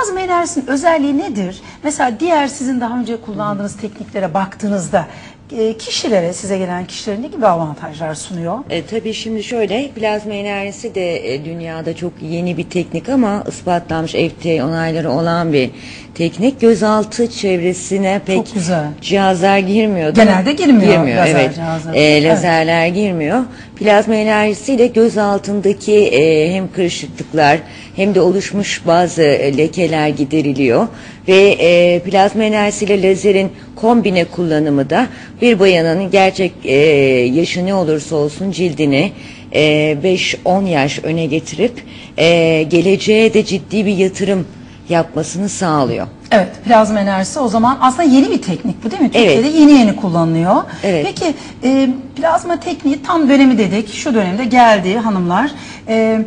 Plazma enerjisinin özelliği nedir? Mesela diğer sizin daha önce kullandığınız tekniklere baktığınızda e, kişilere, size gelen kişilere ne gibi avantajlar sunuyor? E, tabii şimdi şöyle plazma enerjisi de e, dünyada çok yeni bir teknik ama ispatlanmış FDA onayları olan bir teknik. Gözaltı çevresine pek Çok güzel. cihazlar girmiyor. Genelde girmiyor Girmiyor lazer evet. cihazları. E, Evet. lazerler girmiyor. Plazma enerjisiyle göz altındaki e, hem kırışıklıklar hem de oluşmuş bazı e, lekeler gideriliyor. Ve e, plazma enerjisiyle lazerin kombine kullanımı da bir bayanın gerçek e, yaşı ne olursa olsun cildini e, 5-10 yaş öne getirip e, geleceğe de ciddi bir yatırım yapmasını sağlıyor. Evet, plazma enerjisi o zaman aslında yeni bir teknik bu değil mi? Türkiye'de Evet. yeni yeni kullanılıyor. Evet. Peki e, plazma tekniği tam dönemi dedik, şu dönemde geldi hanımlar. E,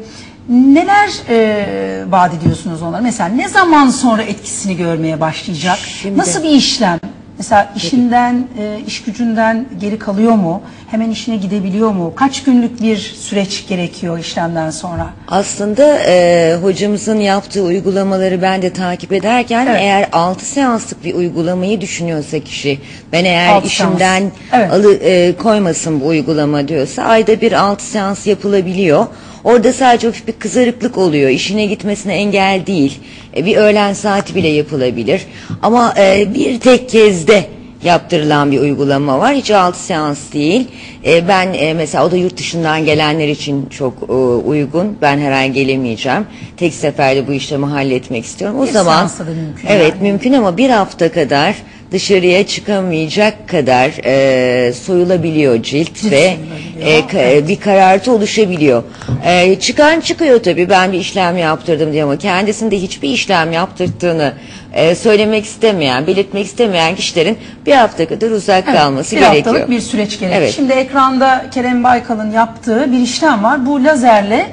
neler e, vaat ediyorsunuz onlara? Mesela ne zaman sonra etkisini görmeye başlayacak? Şimdi- Nasıl bir işlem? Mesela işinden, e, iş gücünden geri kalıyor mu? Hemen işine gidebiliyor mu? Kaç günlük bir süreç gerekiyor işlemden sonra? Aslında e, hocamızın yaptığı uygulamaları ben de takip ederken Evet. eğer 6 seanslık bir uygulamayı düşünüyorsa kişi ben eğer Altı işimden seans. Evet. alı, e, koymasın bu uygulama diyorsa ayda bir 6 seans yapılabiliyor. Orada sadece hafif bir kızarıklık oluyor. İşine gitmesine engel değil. E, bir öğlen saati bile yapılabilir. Ama e, bir tek kezde yaptırılan bir uygulama var. Hiç 6 seans değil. E, ben e, mesela o da yurt dışından gelenler için çok e, uygun. Ben herhalde gelemeyeceğim. Tek seferde bu işlemi halletmek istiyorum. O Bir zaman da mümkün Evet, yani. mümkün ama bir hafta kadar dışarıya çıkamayacak kadar e, soyulabiliyor cilt, ve e, ka- bir karartı oluşabiliyor. E, çıkan çıkıyor tabii ben bir işlem yaptırdım diye ama kendisinde hiçbir işlem yaptırdığını e, söylemek istemeyen, belirtmek istemeyen kişilerin bir hafta kadar uzak Evet, kalması bir gerekiyor. haftalık bir süreç gerekiyor. Evet. Şimdi ekranda Kerem Baykal'ın yaptığı bir işlem var. Bu lazerle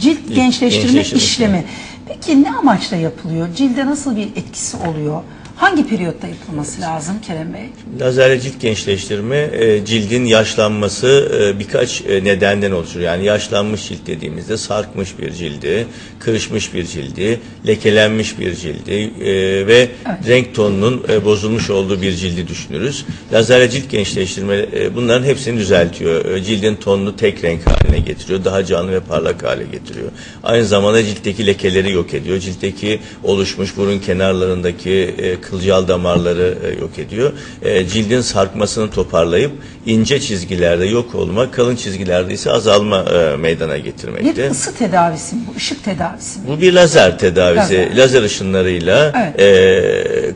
cilt gençleştirme gençleştirme işlemi. Peki ne amaçla yapılıyor? Cilde nasıl bir etkisi oluyor? Hangi periyotta yapılması lazım Kerem Bey? Lazerle cilt gençleştirme e, cildin yaşlanması e, birkaç e, nedenden oluşur. Yani yaşlanmış cilt dediğimizde sarkmış bir cildi, kırışmış bir cildi, lekelenmiş bir cildi e, ve renk tonunun e, bozulmuş olduğu bir cildi düşünürüz. Lazerle cilt gençleştirme e, bunların hepsini düzeltiyor. E, Cildin tonunu tek renk haline getiriyor. Daha canlı ve parlak hale getiriyor. Aynı zamanda ciltteki lekeleri yok ediyor. Ciltteki oluşmuş burun kenarlarındaki e, kılcal damarları e, yok ediyor. E, cildin sarkmasını toparlayıp ince çizgilerde yok olma, kalın çizgilerde ise azalma e, meydana Bir getirmekte. ısı tedavisi mi bu? Işık tedavisi mi? Bu bir lazer tedavisi. Lazer. Lazer, ışınlarıyla e,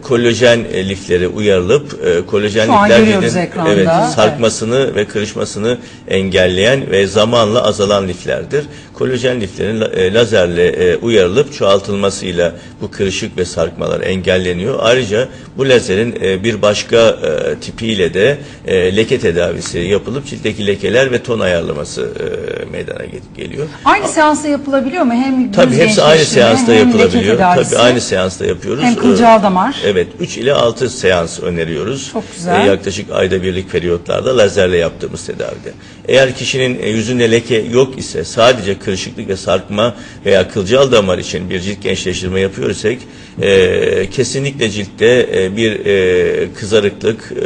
kolajen e, lifleri uyarılıp e, kolajen Şu an görüyoruz ekranda. evet, sarkmasını ve kırışmasını engelleyen ve zamanla azalan liflerdir. Kolajen liflerin la- e, lazerle e, uyarılıp çoğaltılmasıyla bu kırışık ve sarkmalar engelleniyor. Ayrıca bu lazerin e, bir başka e, tipiyle de e, leke tedavisi yapılıp ciltteki lekeler ve ton ayarlaması e, meydana ge- geliyor. Aynı seansta yapılabiliyor mu? Hem göz Tabii hepsi aynı gençleştirme, seansta hem leke yapılabiliyor. tedavisi, Tabii aynı seansta yapıyoruz. Hem kılcal damar. Ee, Evet, 3 ile 6 seans öneriyoruz. Çok güzel. Ee, yaklaşık ayda birlik periyotlarda lazerle yaptığımız tedavide. Eğer kişinin e, yüzünde leke yok ise sadece kırışıklık ve sarkma veya kılcal damar için bir cilt gençleştirme yapıyorsak e, kesinlikle ciltte e, bir e, kızarıklık e,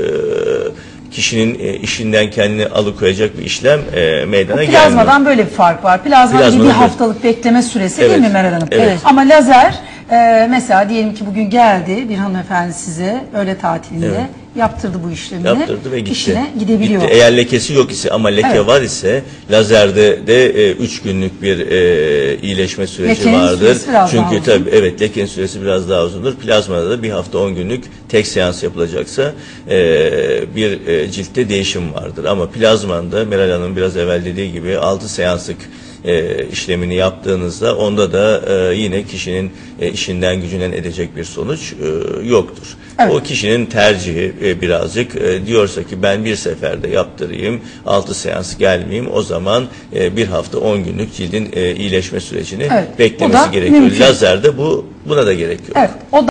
kişinin e, işinden kendini alıkoyacak bir işlem e, meydana gelmiyor. Plazmadan böyle bir fark var. Plazmada bir, Plazmadan bir haftalık bekleme süresi Evet, değil mi Meral Hanım? evet. Ama lazer e, mesela diyelim ki bugün geldi bir hanımefendi size öğle tatilinde Evet. Yaptırdı bu işlemini. Yaptırdı ve gitti. İşine gidebiliyor. Gitti. Eğer lekesi yok ise ama leke Evet. var ise lazerde de 3 günlük bir e, iyileşme süreci Lekenin vardır. süresi Çünkü tabii evet lekenin süresi biraz daha uzundur. Plazmada da bir hafta 10 günlük tek seans yapılacaksa e, bir e, ciltte değişim vardır. Ama plazmanda Meral Hanım biraz evvel dediği gibi 6 seanslık e, işlemini yaptığınızda onda da e, yine kişinin e, işinden gücünden edecek bir sonuç e, yoktur. Evet. O kişinin tercihi e, birazcık e, diyorsa ki ben bir seferde yaptırayım 6 seans gelmeyeyim o zaman e, bir hafta 10 günlük cildin e, iyileşme sürecini Evet, o da beklemesi gerekiyor. mümkün. Lazerde bu buna da gerek yok. Evet. O da